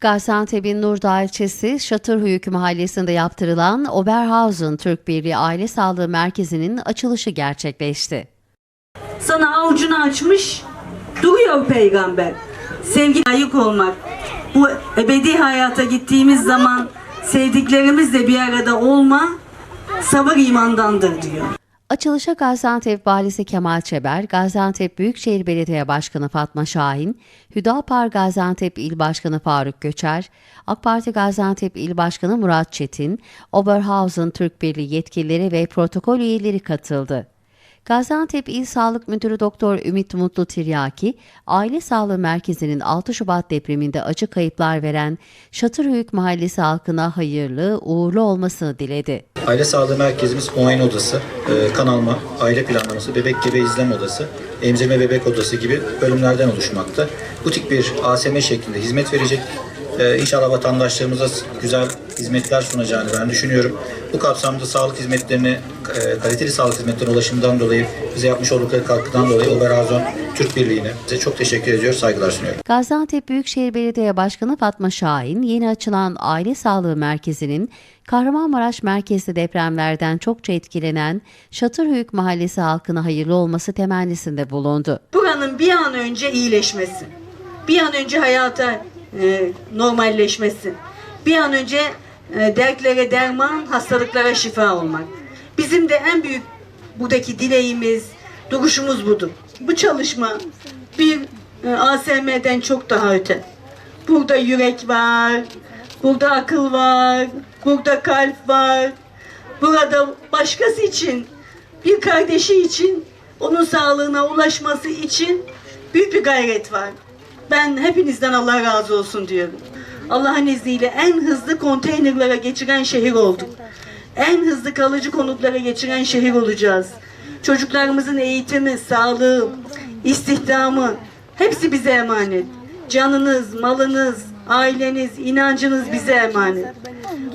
Gaziantep'in Nurdağ ilçesi Şatırhuyuk mahallesinde yaptırılan Oberhausen Türk Birliği Aile Sağlığı Merkezi'nin açılışı gerçekleşti. Sana avucunu açmış duruyor peygamber. Sevgi layık olmak. Bu ebedi hayata gittiğimiz zaman sevdiklerimizle bir arada olma sabır imandandır diyor. Açılışa Gaziantep Valisi Kemal Çeber, Gaziantep Büyükşehir Belediye Başkanı Fatma Şahin, Hüdapar Gaziantep İl Başkanı Faruk Göçer, AK Parti Gaziantep İl Başkanı Murat Çetin, Oberhausen Türk Birliği yetkilileri ve protokol üyeleri katıldı. Gaziantep İl Sağlık Müdürü Doktor Ümit Mutlu Tiryaki, Aile Sağlığı Merkezi'nin 6 Şubat depreminde acı kayıplar veren Şatırhöyük Mahallesi halkına hayırlı, uğurlu olmasını diledi. Aile Sağlığı Merkezimiz muayene odası, e, kan alma, aile planlaması, bebek gebe izlem odası, emzirme bebek odası gibi bölümlerden oluşmakta. Butik bir ASM şeklinde hizmet verecek. E, İnşallah vatandaşlarımıza güzel hizmetler sunacağını ben düşünüyorum. Bu kapsamda sağlık hizmetlerine, e, kaliteli sağlık hizmetlerine ulaşımdan dolayı, bize yapmış oldukları katkıdan dolayı Oberazon Türk Birliği'ne size çok teşekkür ediyor, saygılar sunuyorum. Gaziantep Büyükşehir Belediye Başkanı Fatma Şahin, yeni açılan Aile Sağlığı Merkezi'nin Kahramanmaraş merkezli depremlerden çokça etkilenen Şatırhöyük Mahallesi halkına hayırlı olması temennisinde bulundu. Buranın bir an önce iyileşmesi, bir an önce hayata e, normalleşmesi, bir an önce e, dertlere derman, hastalıklara şifa olmak. Bizim de en büyük buradaki dileğimiz, duruşumuz budur. Bu çalışma bir e, ASM'den çok daha öte. Burada yürek var, burada akıl var, burada kalp var. Burada başkası için, bir kardeşi için, onun sağlığına ulaşması için büyük bir gayret var. Ben hepinizden Allah razı olsun diyorum. Allah'ın izniyle en hızlı konteynerlara geçiren şehir olduk. En hızlı kalıcı konutlara geçiren şehir olacağız. Çocuklarımızın eğitimi, sağlığı, istihdamı hepsi bize emanet. Canınız, malınız, aileniz, inancınız bize emanet.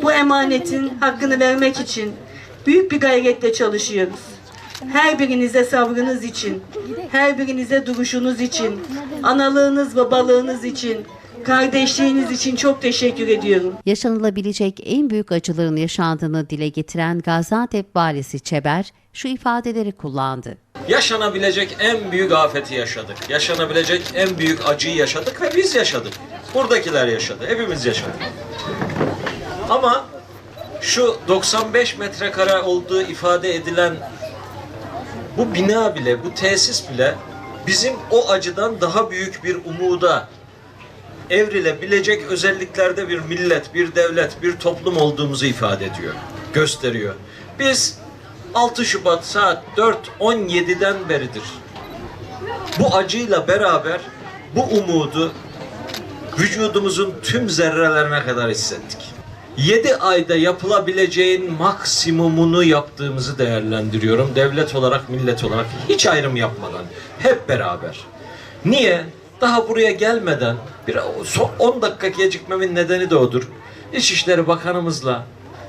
Bu emanetin hakkını vermek için büyük bir gayretle çalışıyoruz. Her birinize sabrınız için, her birinize duruşunuz için, analığınız, babalığınız için, kardeşliğiniz için çok teşekkür ediyorum. Yaşanılabilecek en büyük acıların yaşandığını dile getiren Gaziantep Valisi Çeber şu ifadeleri kullandı. Yaşanabilecek en büyük afeti yaşadık. Yaşanabilecek en büyük acıyı yaşadık ve biz yaşadık. Buradakiler yaşadı. Hepimiz yaşadık. Ama şu 95 metrekare olduğu ifade edilen bu bina bile, bu tesis bile bizim o acıdan daha büyük bir umuda evrilebilecek özelliklerde bir millet, bir devlet, bir toplum olduğumuzu ifade ediyor, gösteriyor. Biz 6 Şubat saat 4.17'den beridir bu acıyla beraber bu umudu vücudumuzun tüm zerrelerine kadar hissettik. 7 ayda yapılabileceğin maksimumunu yaptığımızı değerlendiriyorum. Devlet olarak, millet olarak hiç ayrım yapmadan. Hep beraber. Niye? Daha buraya gelmeden bir son 10 dakika gecikmemin nedeni de odur. İçişleri Bakanımızla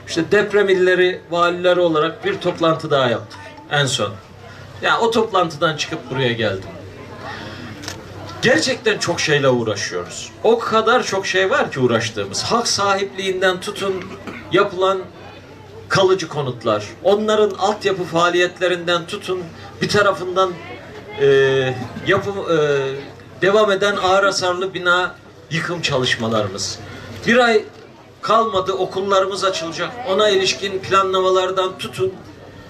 işte deprem illeri valileri olarak bir toplantı daha yaptık en son. Ya o toplantıdan çıkıp buraya geldim. Gerçekten çok şeyle uğraşıyoruz. O kadar çok şey var ki uğraştığımız. Hak sahipliğinden tutun yapılan kalıcı konutlar, onların altyapı faaliyetlerinden tutun bir tarafından e, yapı e, devam eden ağır hasarlı bina yıkım çalışmalarımız. Bir ay kalmadı okullarımız açılacak. Ona ilişkin planlamalardan tutun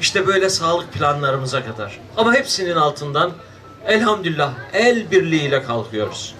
işte böyle sağlık planlarımıza kadar. Ama hepsinin altından elhamdülillah el birliğiyle kalkıyoruz.